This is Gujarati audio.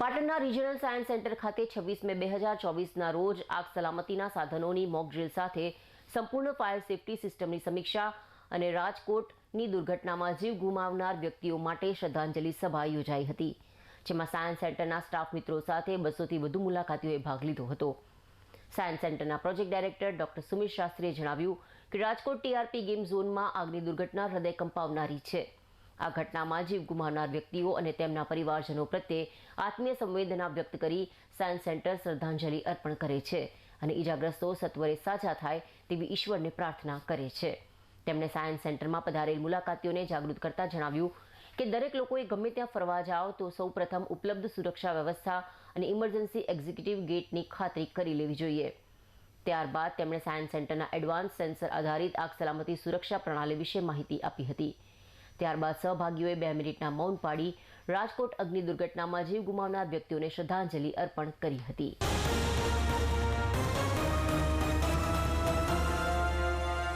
પાટણના રિજનલ સાયન્સ સેન્ટર ખાતે છવ્વીસ મે બે હજાર ચોવીસના રોજ આગ સલામતીના સાધનોની મોક સાથે સંપૂર્ણ ફાયર સેફટી સિસ્ટમની સમીક્ષા અને રાજકોટની દુર્ઘટનામાં જીવ ગુમાવનાર વ્યક્તિઓ માટે શ્રદ્ધાંજલિ સભા યોજાઈ હતી, જેમાં સાયન્સ સેન્ટરના સ્ટાફ મિત્રો સાથે બસોથી વધુ મુલાકાતીઓએ ભાગ લીધો હતો. સાયન્સ સેન્ટરના પ્રોજેક્ટ ડાયરેક્ટર ડોક્ટર સુમિત શાસ્ત્રીએ જણાવ્યું કે રાજકોટ ટીઆરપી ગેમ ઝોનમાં આગની દુર્ઘટના હૃદય કંપાવનારી છે. આ ઘટનામાં જીવ ગુમાવનાર વ્યક્તિઓ અને તેમના પરિવારજનો પ્રત્યે આત્મીય સંવેદના વ્યક્ત કરી સાયન્સ સેન્ટર શ્રદ્ધાંજલિ અર્પણ કરે છે અને ઈજાગ્રસ્તો સત્વરે સાજા થાય તેવી ઈશ્વરને પ્રાર્થના કરે છે. તેમણે સાયન્સ સેન્ટરમાં પધારેલ મુલાકાતીઓને જાગૃત કરતા જણાવ્યું કે દરેક લોકોએ ગમે ત્યાં ફરવા જાઓ તો સૌ પ્રથમ ઉપલબ્ધ સુરક્ષા વ્યવસ્થા અને ઇમરજન્સી એક્ઝિક્યુટિવ ગેટની ખાતરી કરી લેવી જોઈએ. ત્યારબાદ તેમણે સાયન્સ સેન્ટરના એડવાન્સ સેન્સર આધારિત આગ સલામતી સુરક્ષા પ્રણાલી વિશે માહિતી આપી હતી. ત્યારબાદ સહભાગીઓએ બે મિનિટના મૌન પાડી રાજકોટ અગ્નિ દુર્ઘટનામાં જીવ ગુમાવનાર વ્યક્તિઓને શ્રદ્ધાંજલિ અર્પણ કરી હતી.